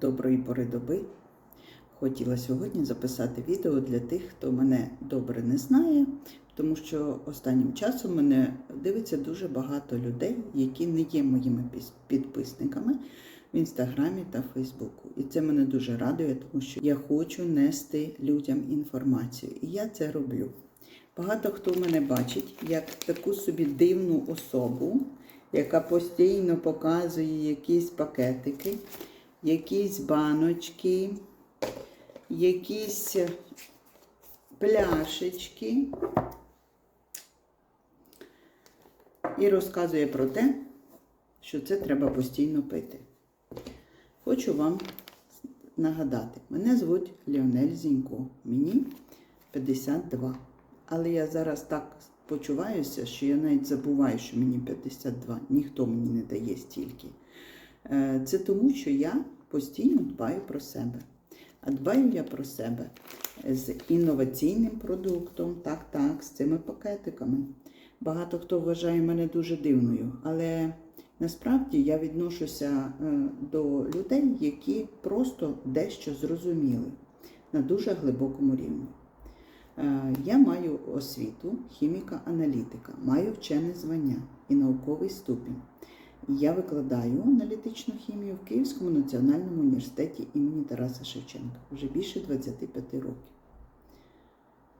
доброї пори доби. Хотіла сьогодні записати відео для тих, хто мене добре не знає, тому що останнім часом мене дивиться дуже багато людей, які не є моїми підписниками в інстаграмі та Фейсбуку. І це мене дуже радує, тому що я хочу нести людям інформацію. І я це роблю. Багато хто мене бачить як таку собі дивну особу, яка постійно показує якісь пакетики, якісь баночки, якісь пляшечки і розказує про те, що це треба постійно пити. Хочу вам нагадати, мене звуть Леонель Зінько, мені 52. Але я зараз так почуваюся, що я навіть забуваю, що мені 52. Ніхто мені не дає стільки. Е, Це тому, що я постійно дбаю про себе. А дбаю я про себе з інноваційним продуктом, так, так, з цими пакетиками. Багато хто вважає мене дуже дивною, але насправді я відношуся е, до людей, які просто дещо зрозуміли на дуже глибокому рівні. Е, Я маю освіту хіміка-аналітика, маю вчене звання і науковий ступінь. Я викладаю аналітичну хімію в Київському національному університеті імені Тараса Шевченка вже більше 25 років.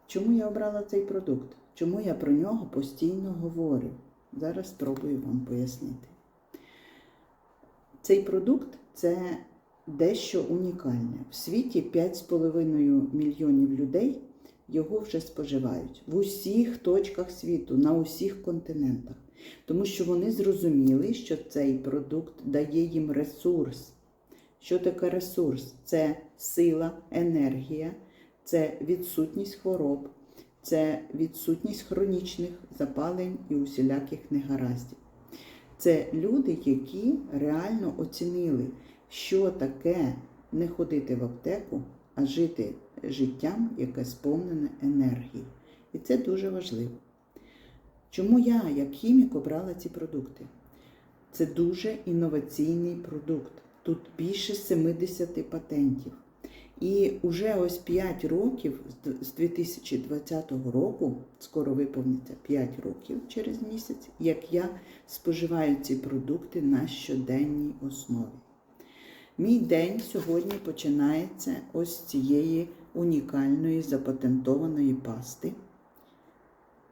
Чому я обрала цей продукт? Чому я про нього постійно говорю? Зараз спробую вам пояснити. Цей продукт це дещо унікальне. В світі 5,5 мільйонів людей його вже споживають в усіх точках світу, на усіх континентах. Тому що вони зрозуміли, що цей продукт дає їм ресурс. Що таке ресурс? Це сила, енергія, це відсутність хвороб, це відсутність хронічних запалень і усіляких негараздів. Це люди, які реально оцінили, що таке не ходити в аптеку, а жити життям, яке сповнене енергією. І це дуже важливо. Чому я, як хімік, обрала ці продукти? Це дуже інноваційний продукт. Тут більше 70 патентів. І вже ось 5 років з 2020 року, скоро виповниться 5 років через місяць, як я споживаю ці продукти на щоденній основі. Мій день сьогодні починається ось з цієї унікальної запатентованої пасти,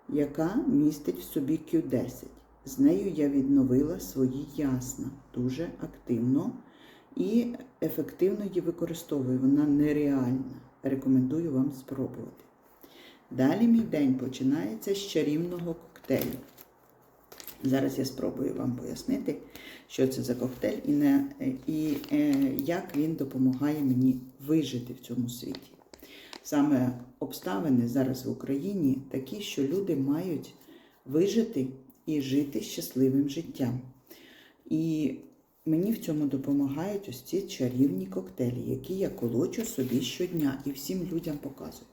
яка містить в собі Q10. З нею я відновила свої ясна дуже активно і ефективно її використовую. Вона нереальна. Рекомендую вам спробувати. Далі мій день починається з чарівного коктейлю. Зараз я спробую вам пояснити, що це за коктейль і, не, і е, як він допомагає мені вижити в цьому світі. Саме обставини зараз в Україні такі, що люди мають вижити і жити щасливим життям. І мені в цьому допомагають ось ці чарівні коктейлі, які я колочу собі щодня і всім людям показую.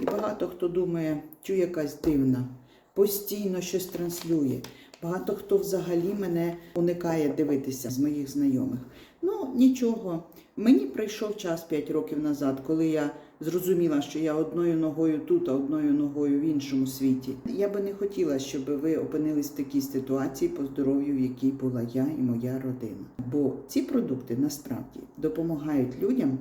І багато хто думає, що якась дивна, постійно щось транслює. Багато хто взагалі мене уникає дивитися з моїх знайомих. Ну, нічого. Мені прийшов час 5 років назад, коли я зрозуміла, що я одною ногою тут, а одною ногою в іншому світі. Я би не хотіла, щоб ви опинились в такій ситуації по здоров'ю, в якій була я і моя родина. Бо ці продукти насправді допомагають людям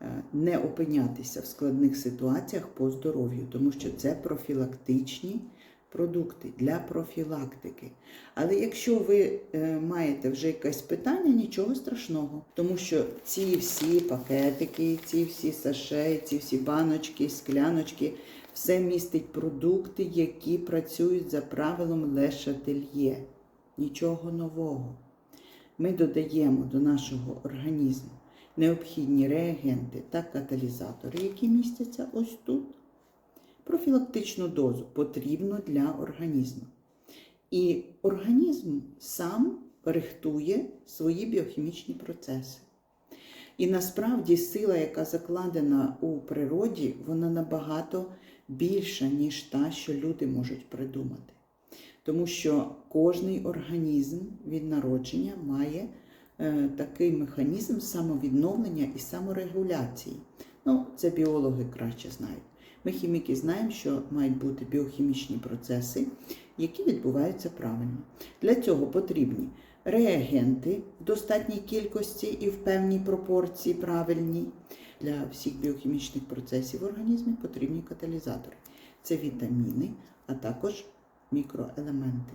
е, не опинятися в складних ситуаціях по здоров'ю, тому що це профілактичні продукти для профілактики. Але якщо ви е, маєте вже якесь питання, нічого страшного, тому що ці всі пакетики, ці всі саше, ці всі баночки, скляночки, все містить продукти, які працюють за правилом Ле Шательє. Нічого нового. Ми додаємо до нашого організму необхідні реагенти та каталізатори, які містяться ось тут профілактичну дозу потрібно для організму. І організм сам рихтує свої біохімічні процеси. І насправді сила, яка закладена у природі, вона набагато більша, ніж та, що люди можуть придумати. Тому що кожний організм від народження має е, такий механізм самовідновлення і саморегуляції. Ну, це біологи краще знають. Ми, хіміки, знаємо, що мають бути біохімічні процеси, які відбуваються правильно. Для цього потрібні реагенти в достатній кількості і в певній пропорції правильній. Для всіх біохімічних процесів в організмі потрібні каталізатори. Це вітаміни, а також мікроелементи.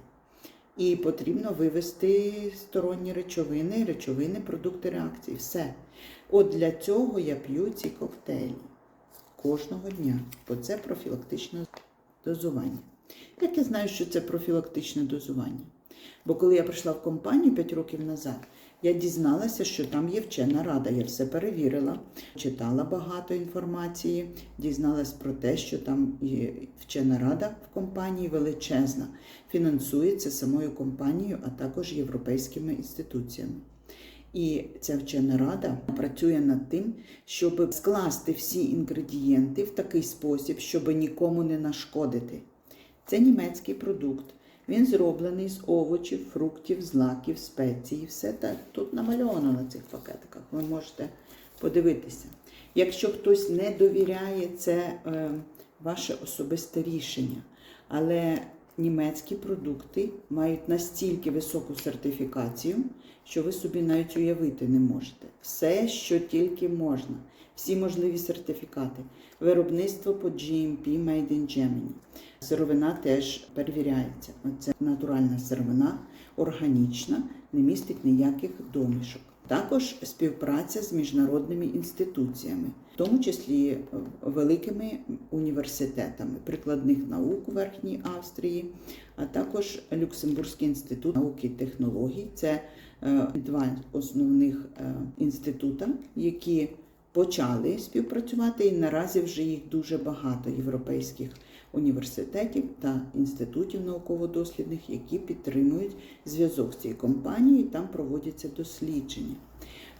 І потрібно вивести сторонні речовини, речовини, продукти реакції. Все. От для цього я п'ю ці коктейлі кожного дня, бо це профілактичне дозування. Як я знаю, що це профілактичне дозування? Бо коли я прийшла в компанію 5 років назад, я дізналася, що там є вчена рада. Я все перевірила, читала багато інформації, дізналась про те, що там є вчена рада в компанії величезна, фінансується самою компанією, а також європейськими інституціями. І ця вчена рада працює над тим, щоб скласти всі інгредієнти в такий спосіб, щоб нікому не нашкодити. Це німецький продукт. Він зроблений з овочів, фруктів, злаків, спецій. Все так тут намальовано на цих пакетиках. Ви можете подивитися. Якщо хтось не довіряє, це е, ваше особисте рішення. Але німецькі продукти мають настільки високу сертифікацію, що ви собі навіть уявити не можете. Все, що тільки можна, всі можливі сертифікати. Виробництво по GMP Made in Germany. Сировина теж перевіряється. Це натуральна сировина, органічна, не містить ніяких домішок. Також співпраця з міжнародними інституціями, в тому числі е, великими університетами прикладних наук у Верхній Австрії, а також Люксембурзький інститут науки і технологій. Це е, два основних е, інститута, які почали співпрацювати, і наразі вже їх дуже багато європейських університетів та інститутів науково-дослідних, які підтримують зв'язок з цією компанією. Там проводяться дослідження.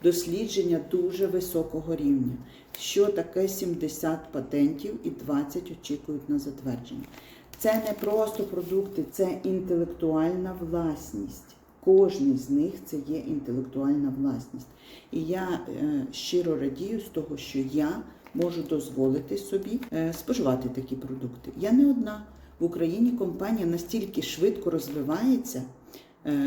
Дослідження дуже високого рівня. Що таке 70 патентів і 20 очікують на затвердження. Це не просто продукти, це інтелектуальна власність. Кожний з них це є інтелектуальна власність. І я е, щиро радію з того, що я можу дозволити собі е, споживати такі продукти. Я не одна. В Україні компанія настільки швидко розвивається,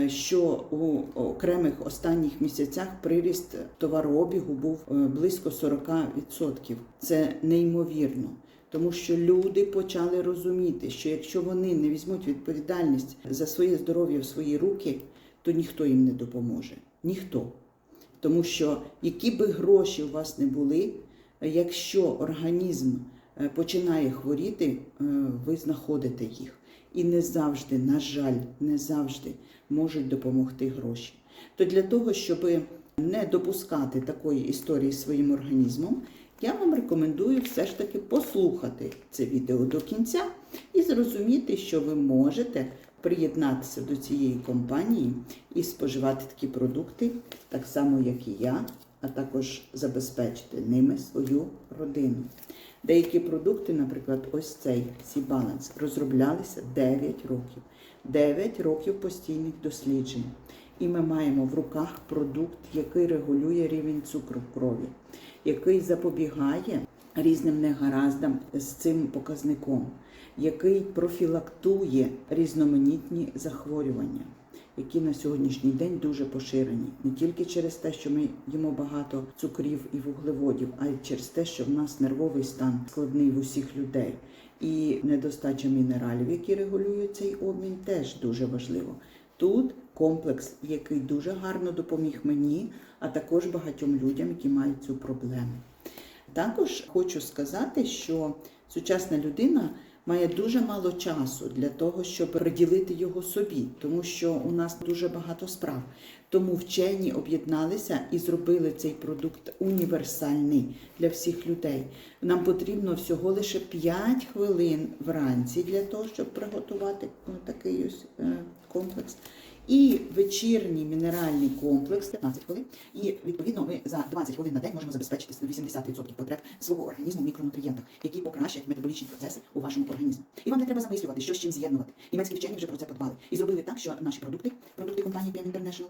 що у окремих останніх місяцях приріст товарообігу був е, близько 40%. Це неймовірно. Тому що люди почали розуміти, що якщо вони не візьмуть відповідальність за своє здоров'я в свої руки, то ніхто їм не допоможе. Ніхто. Тому що які би гроші у вас не були, якщо організм е, починає хворіти, е, ви знаходите їх. І не завжди, на жаль, не завжди можуть допомогти гроші. То для того, щоб не допускати такої історії своїм організмом, я вам рекомендую все ж таки послухати це відео до кінця і зрозуміти, що ви можете приєднатися до цієї компанії і споживати такі продукти, так само, як і я, а також забезпечити ними свою родину. Деякі продукти, наприклад, ось цей Сі-Баланс, розроблялися 9 років. 9 років постійних досліджень. І ми маємо в руках продукт, який регулює рівень цукру в крові, який запобігає різним негараздам з цим показником, який профілактує різноманітні захворювання, які на сьогоднішній день дуже поширені, не тільки через те, що ми їмо багато цукрів і вуглеводів, а й через те, що в нас нервовий стан складний в усіх людей. І недостача мінералів, які регулюють цей обмін, теж дуже важливо. Тут комплекс, який дуже гарно допоміг мені, а також багатьом людям, які мають цю проблему. Також хочу сказати, що сучасна людина має дуже мало часу для того, щоб приділити його собі, тому що у нас дуже багато справ. Тому вчені об'єдналися і зробили цей продукт універсальний для всіх людей. Нам потрібно всього лише 5 хвилин вранці для того, щоб приготувати ну, такий ось е, комплекс. І вечірній мінеральний комплекс 15 хвилин. І відповідно ми за 20 хвилин на день можемо забезпечити 80% потреб свого організму в мікронутрієнтах, які покращать метаболічні процеси у вашому організмі. І вам не треба замислювати, що з чим з'єднувати. Німецькі вчені вже про це подбали і зробили так, що наші продукти, продукти компанії PM International,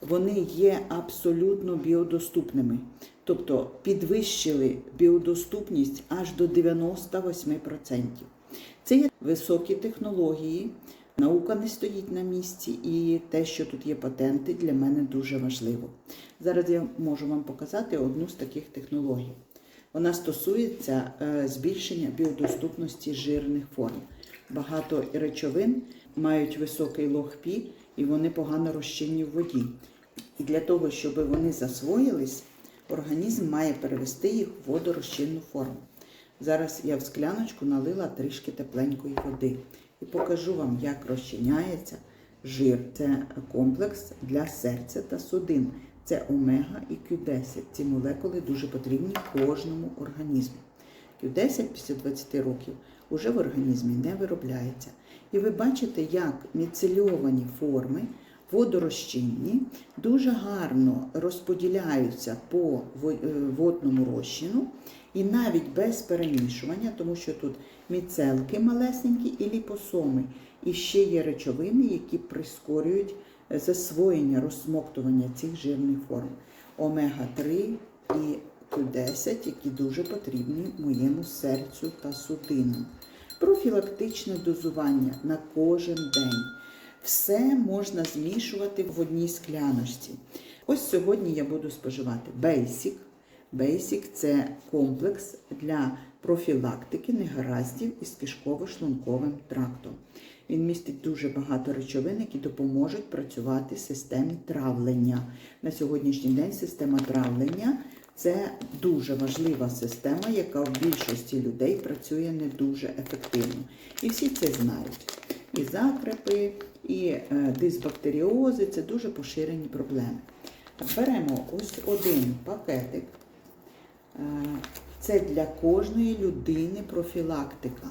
вони є абсолютно біодоступними. Тобто підвищили біодоступність аж до 98%. Це є високі технології, наука не стоїть на місці, і те, що тут є патенти, для мене дуже важливо. Зараз я можу вам показати одну з таких технологій. Вона стосується е, збільшення біодоступності жирних форм. Багато речовин мають високий лог пі і вони погано розчинні в воді. І для того, щоб вони засвоїлись, організм має перевести їх в водорозчинну форму. Зараз я в скляночку налила трішки тепленької води і покажу вам, як розчиняється жир. Це комплекс для серця та судин. Це омега і Q10. Ці молекули дуже потрібні кожному організму. Q10 після 20 років уже в організмі не виробляється. І ви бачите, як міцельовані форми водорозчинні дуже гарно розподіляються по е, водному розчину і навіть без перемішування, тому що тут міцелки малесенькі і ліпосоми. І ще є речовини, які прискорюють е, засвоєння, розсмоктування цих жирних форм. Омега-3 і Q10, які дуже потрібні моєму серцю та судинам. Профілактичне дозування на кожен день. Все можна змішувати в одній скляночці. Ось сьогодні я буду споживати Basic. Basic – це комплекс для профілактики негараздів із кишково-шлунковим трактом. Він містить дуже багато речовин, які допоможуть працювати системі травлення. На сьогоднішній день система травлення це дуже важлива система, яка в більшості людей працює не дуже ефективно. І всі це знають. І закрепи, і е, дисбактеріози це дуже поширені проблеми. Беремо ось один пакетик. Е, Це для кожної людини профілактика.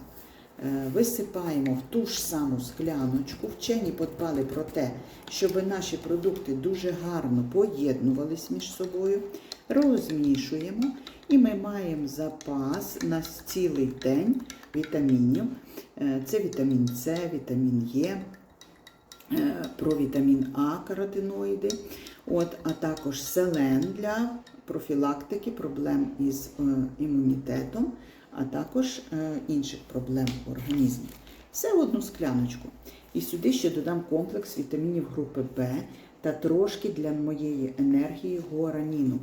Е, Висипаємо в ту ж саму скляночку. Вчені подбали про те, щоб наші продукти дуже гарно поєднувались між собою. Розмішуємо і ми маємо запас на цілий день вітамінів. Е, Це вітамін С, вітамін Е, е, провітамін А, каротиноїди, от, а також селен для профілактики проблем із е, імунітетом, а також інших проблем в організмі. Все в одну скляночку. І сюди ще додам комплекс вітамінів групи Б та трошки для моєї енергії гуараніну.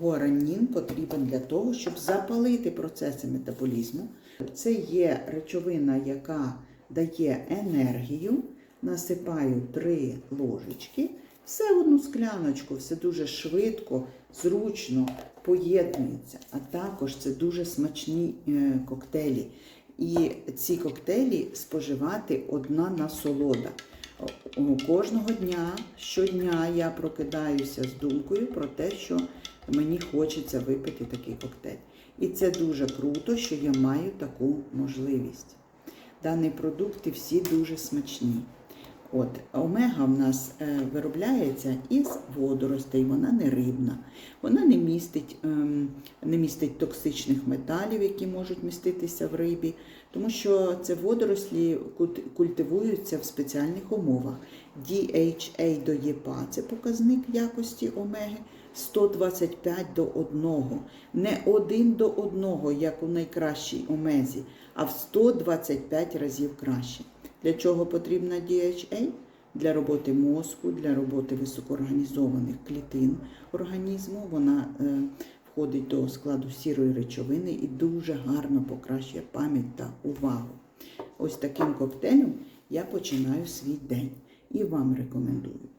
Гуаранін потрібен для того, щоб запалити процеси метаболізму. Це є речовина, яка дає енергію. Насипаю 3 ложечки. Все в одну скляночку, все дуже швидко, зручно поєднується. А також це дуже смачні е, коктейлі. І ці коктейлі споживати одна насолода. Кожного дня, щодня я прокидаюся з думкою про те, що мені хочеться випити такий коктейль. І це дуже круто, що я маю таку можливість. Дані продукти всі дуже смачні. От, омега в нас е, виробляється із водоростей, вона не рибна, вона не містить, ем, не містить токсичних металів, які можуть міститися в рибі, тому що це водорослі культивуються в спеціальних умовах. DHA до ЄПА це показник якості омеги 125 до 1. Не 1 до 1, як у найкращій омезі, а в 125 разів краще. Для чого потрібна DHA? Для роботи мозку, для роботи високоорганізованих клітин організму. Вона е, входить до складу сірої речовини і дуже гарно покращує пам'ять та увагу. Ось таким коктейлем я починаю свій день і вам рекомендую.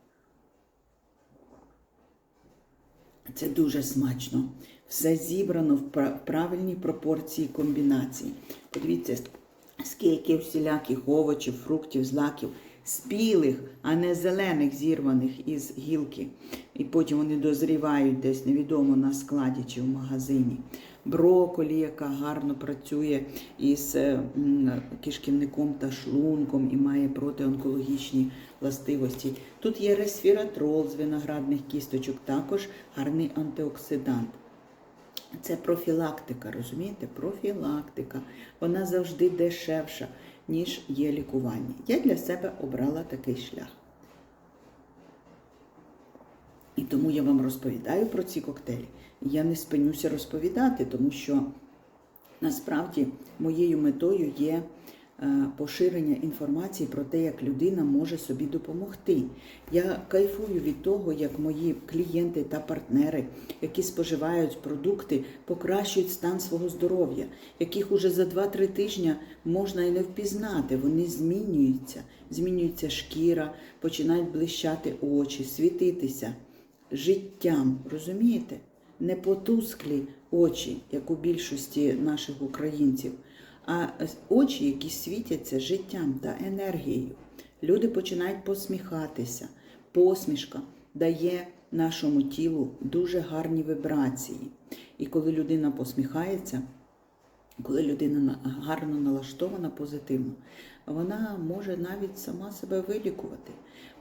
Це дуже смачно. Все зібрано в правильній пропорції комбінації. Подивіться, скільки всіляких овочів, фруктів, злаків, спілих, а не зелених, зірваних із гілки. І потім вони дозрівають десь невідомо на складі чи в магазині. Броколі, яка гарно працює із е, кишківником та шлунком і має протионкологічні властивості. Тут є ресвіратрол з виноградних кісточок, також гарний антиоксидант. Це профілактика, розумієте? Профілактика. Вона завжди дешевша, ніж є лікування. Я для себе обрала такий шлях. І тому я вам розповідаю про ці коктейлі. Я не спинюся розповідати, тому що насправді моєю метою є е, поширення інформації про те, як людина може собі допомогти. Я кайфую від того, як мої клієнти та партнери, які споживають продукти, покращують стан свого здоров'я, яких уже за 2-3 тижні можна і не впізнати. Вони змінюються, змінюється шкіра, починають блищати очі, світитися життям, розумієте? Не потусклі очі, як у більшості наших українців, а очі, які світяться життям та енергією. Люди починають посміхатися. Посмішка дає нашому тілу дуже гарні вібрації. І коли людина посміхається, коли людина гарно налаштована позитивно, вона може навіть сама себе вилікувати.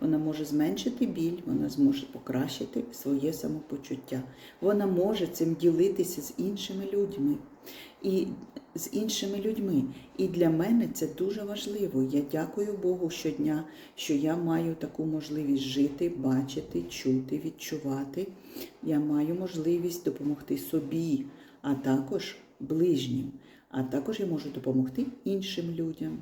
Вона може зменшити біль, вона зможе покращити своє самопочуття. Вона може цим ділитися з іншими людьми. І з іншими людьми. І для мене це дуже важливо. Я дякую Богу щодня, що я маю таку можливість жити, бачити, чути, відчувати. Я маю можливість допомогти собі, а також ближнім. А також я можу допомогти іншим людям.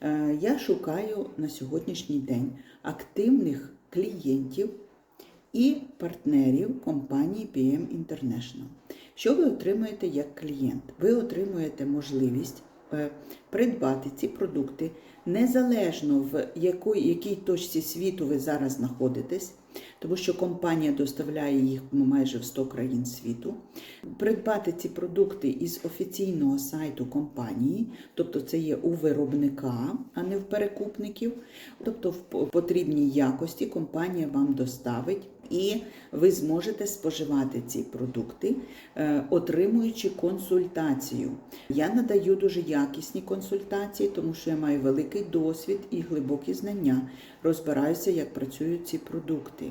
Е, Я шукаю на сьогоднішній день активних клієнтів і партнерів компанії PM International. Що ви отримуєте як клієнт? Ви отримуєте можливість придбати ці продукти незалежно в якої, якій точці світу ви зараз знаходитесь, тому що компанія доставляє їх майже в 100 країн світу. Придбати ці продукти із офіційного сайту компанії, тобто це є у виробника, а не в перекупників. Тобто в по- потрібній якості компанія вам доставить. І ви зможете споживати ці продукти, е, отримуючи консультацію. Я надаю дуже якісні консультації, тому що я маю великий досвід і глибокі знання. Розбираюся, як працюють ці продукти.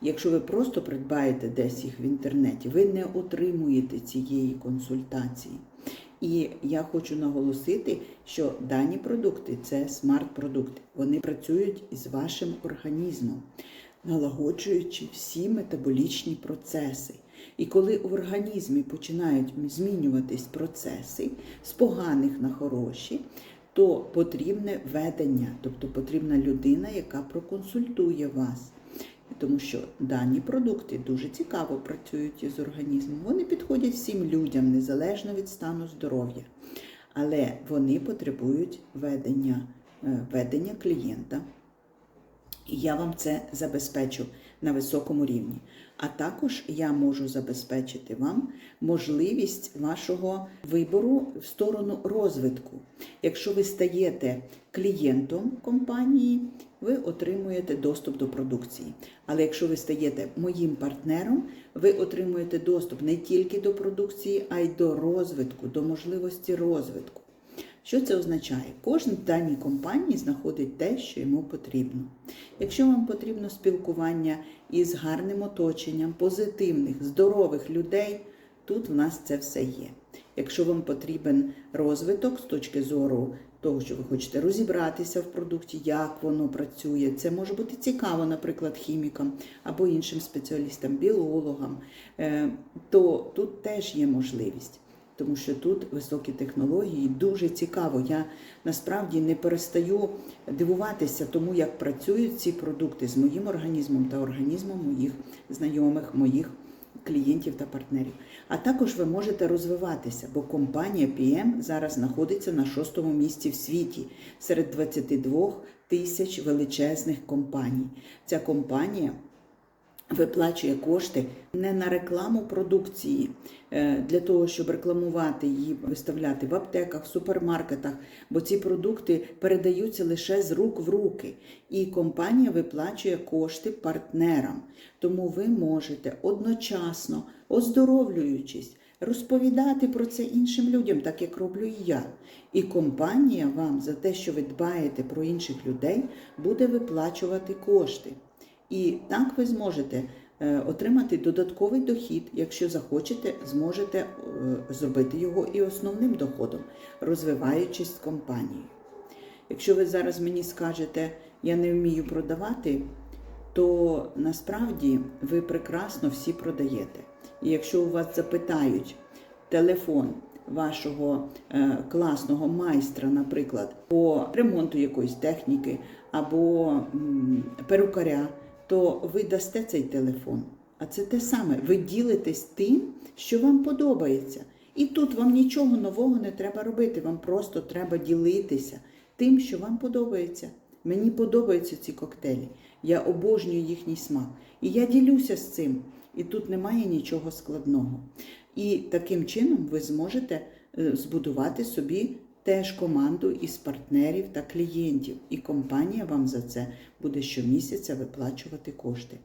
Якщо ви просто придбаєте десь їх в інтернеті, ви не отримуєте цієї консультації. І я хочу наголосити, що дані продукти це смарт-продукти. Вони працюють із вашим організмом, налагоджуючи всі метаболічні процеси. І коли в організмі починають змінюватись процеси з поганих на хороші, то потрібне ведення, тобто потрібна людина, яка проконсультує вас. Тому що дані продукти дуже цікаво працюють із організмом. Вони підходять всім людям, незалежно від стану здоров'я. Але вони потребують ведення, е, ведення клієнта. І я вам це забезпечу на високому рівні. А також я можу забезпечити вам можливість вашого вибору в сторону розвитку. Якщо ви стаєте клієнтом компанії, ви отримуєте доступ до продукції. Але якщо ви стаєте моїм партнером, ви отримуєте доступ не тільки до продукції, а й до розвитку, до можливості розвитку. Що це означає? Кожен в даній компанії знаходить те, що йому потрібно. Якщо вам потрібно спілкування із гарним оточенням, позитивних, здорових людей, тут в нас це все є. Якщо вам потрібен розвиток з точки зору того, що ви хочете розібратися в продукті, як воно працює, це може бути цікаво, наприклад, хімікам або іншим спеціалістам, біологам, е, то тут теж є можливість тому що тут високі технології дуже цікаво. Я насправді не перестаю дивуватися тому, як працюють ці продукти з моїм організмом та організмом моїх знайомих, моїх клієнтів та партнерів. А також ви можете розвиватися, бо компанія PM зараз знаходиться на шостому місці в світі серед 22 тисяч величезних компаній. Ця компанія виплачує кошти не на рекламу продукції е, для того, щоб рекламувати її, виставляти в аптеках, в супермаркетах, бо ці продукти передаються лише з рук в руки, і компанія виплачує кошти партнерам. Тому ви можете одночасно, оздоровлюючись, розповідати про це іншим людям, так як роблю і я. І компанія вам за те, що ви дбаєте про інших людей, буде виплачувати кошти. І так ви зможете е, отримати додатковий дохід, якщо захочете, зможете е, зробити його і основним доходом, розвиваючись з компанією. Якщо ви зараз мені скажете, я не вмію продавати, то насправді ви прекрасно всі продаєте. І якщо у вас запитають телефон вашого е, класного майстра, наприклад, по ремонту якоїсь техніки або перукаря, то ви дасте цей телефон. А це те саме. Ви ділитесь тим, що вам подобається. І тут вам нічого нового не треба робити. Вам просто треба ділитися тим, що вам подобається. Мені подобаються ці коктейлі. Я обожнюю їхній смак. І я ділюся з цим. І тут немає нічого складного. І таким чином ви зможете е, збудувати собі теж команду із партнерів та клієнтів. І компанія вам за це буде щомісяця виплачувати кошти.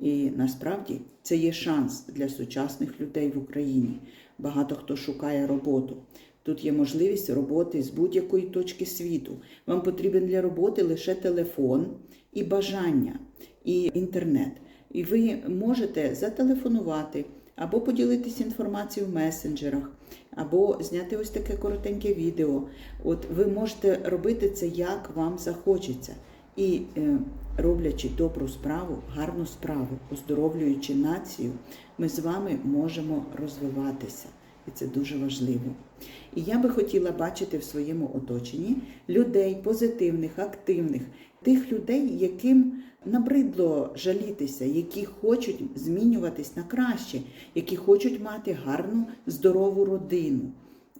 І насправді це є шанс для сучасних людей в Україні. Багато хто шукає роботу. Тут є можливість роботи з будь-якої точки світу. Вам потрібен для роботи лише телефон і бажання, і інтернет. І ви можете зателефонувати або поділитися інформацією в месенджерах, або зняти ось таке коротеньке відео. От ви можете робити це як вам захочеться. І е, роблячи добру справу, гарну справу, оздоровлюючи націю, ми з вами можемо розвиватися. І це дуже важливо. І я би хотіла бачити в своєму оточенні людей позитивних, активних, тих людей, яким набридло жалітися, які хочуть змінюватись на краще, які хочуть мати гарну, здорову родину,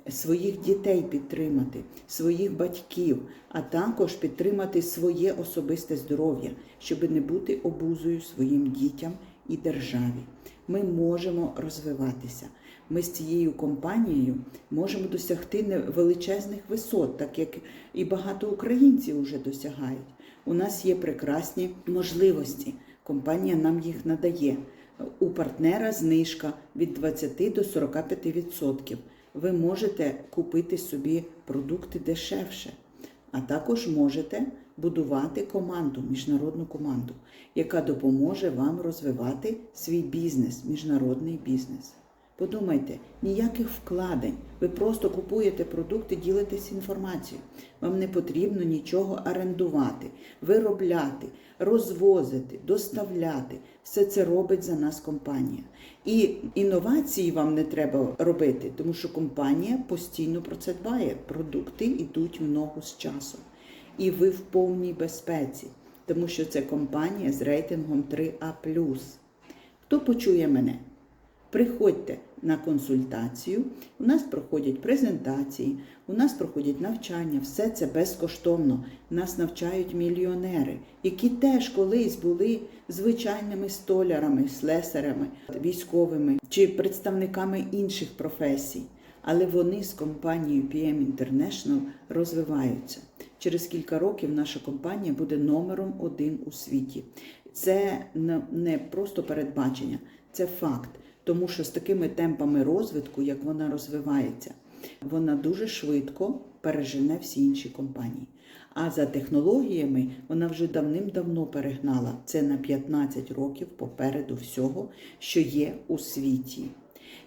своїх дітей підтримати, своїх батьків, а також підтримати своє особисте здоров'я, щоб не бути обузою своїм дітям і державі. Ми можемо розвиватися. Ми з цією компанією можемо досягти величезних висот, так як і багато українців вже досягають. У нас є прекрасні можливості. Компанія нам їх надає. У партнера знижка від 20 до 45%. Ви можете купити собі продукти дешевше, а також можете будувати команду, міжнародну команду, яка допоможе вам розвивати свій бізнес, міжнародний бізнес. Подумайте, ніяких вкладень. Ви просто купуєте продукти, ділитесь інформацією. Вам не потрібно нічого орендувати, виробляти, розвозити, доставляти. Все це робить за нас компанія. І інновації вам не треба робити, тому що компанія постійно про це дбає. Продукти йдуть в ногу з часом. І ви в повній безпеці, тому що це компанія з рейтингом 3А. Хто почує мене? Приходьте на консультацію. У нас проходять презентації, у нас проходять навчання, все це безкоштовно. Нас навчають мільйонери, які теж колись були звичайними столярами, слесарями, військовими чи представниками інших професій. Але вони з компанією PM International розвиваються. Через кілька років наша компанія буде номером один у світі. Це не- просто передбачення, це факт. Тому що з такими темпами розвитку, як вона розвивається, вона дуже швидко пережене всі інші компанії. А за технологіями вона вже давним-давно перегнала це на 15 років попереду всього, що є у світі.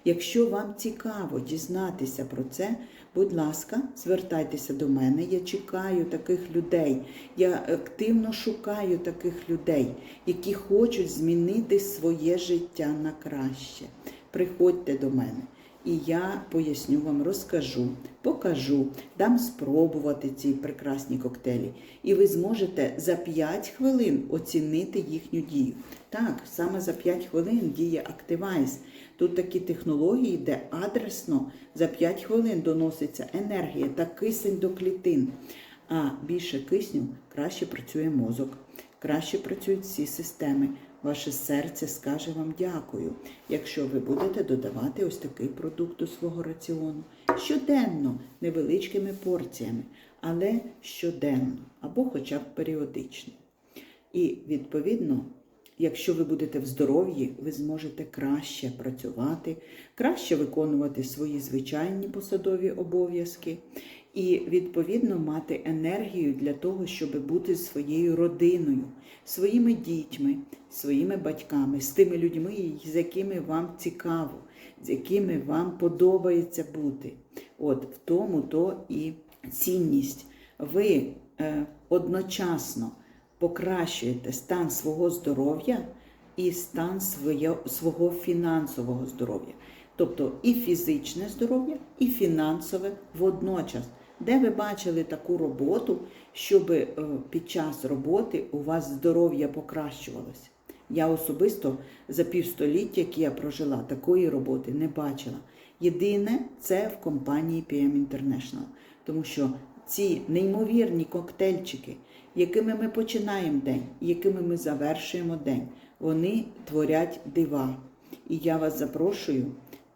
Якщо вам цікаво дізнатися про це, будь ласка, звертайтеся до мене. Я чекаю таких людей. Я активно шукаю таких людей, які хочуть змінити своє життя на краще. Приходьте до мене. І я поясню вам, розкажу, покажу, дам спробувати ці прекрасні коктейлі. І ви зможете за 5 хвилин оцінити їхню дію. Так, саме за 5 хвилин діє Activize. Тут такі технології, де адресно за 5 хвилин доноситься енергія та кисень до клітин. А більше кисню краще працює мозок, краще працюють всі системи. Ваше серце скаже вам дякую, якщо ви будете додавати ось такий продукт до свого раціону щоденно, невеличкими порціями, але щоденно або хоча б періодично. І відповідно Якщо ви будете в здоров'ї, ви зможете краще працювати, краще виконувати свої звичайні посадові обов'язки і, відповідно, мати енергію для того, щоб бути своєю родиною, своїми дітьми, своїми батьками, з тими людьми, з якими вам цікаво, з якими вам подобається бути. От в тому то і цінність. Ви е, одночасно покращуєте стан свого здоров'я і стан своє, свого фінансового здоров'я. Тобто і фізичне здоров'я, і фінансове водночас. Де ви бачили таку роботу, щоб е, під час роботи у вас здоров'я покращувалося? Я особисто за півстоліття, яке я прожила, такої роботи не бачила. Єдине це в компанії PM International, тому що ці неймовірні коктейльчики, якими ми починаємо день, якими ми завершуємо день, вони творять дива. І я вас запрошую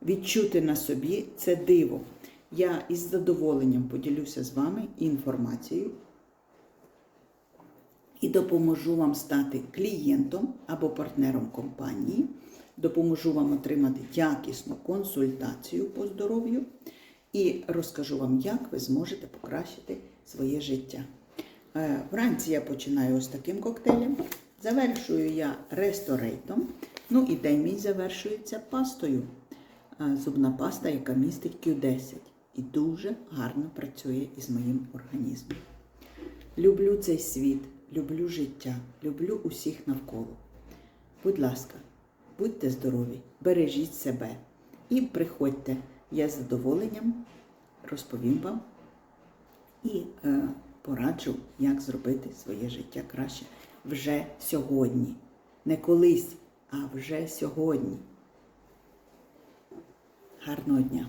відчути на собі це диво. Я із задоволенням поділюся з вами інформацією і допоможу вам стати клієнтом або партнером компанії, допоможу вам отримати якісну консультацію по здоров'ю і розкажу вам, як ви зможете покращити своє життя. Е, Вранці я починаю ось таким коктейлем, завершую я ресторейтом. Ну і день мій завершується пастою. Е, Зубна паста, яка містить Q10 і дуже гарно працює із моїм організмом. Люблю цей світ, люблю життя, люблю усіх навколо. Будь ласка, будьте здорові, бережіть себе і приходьте. Я з задоволенням розповім вам і е, пораджу, як зробити своє життя краще вже сьогодні. Не колись, а вже сьогодні. Гарного дня!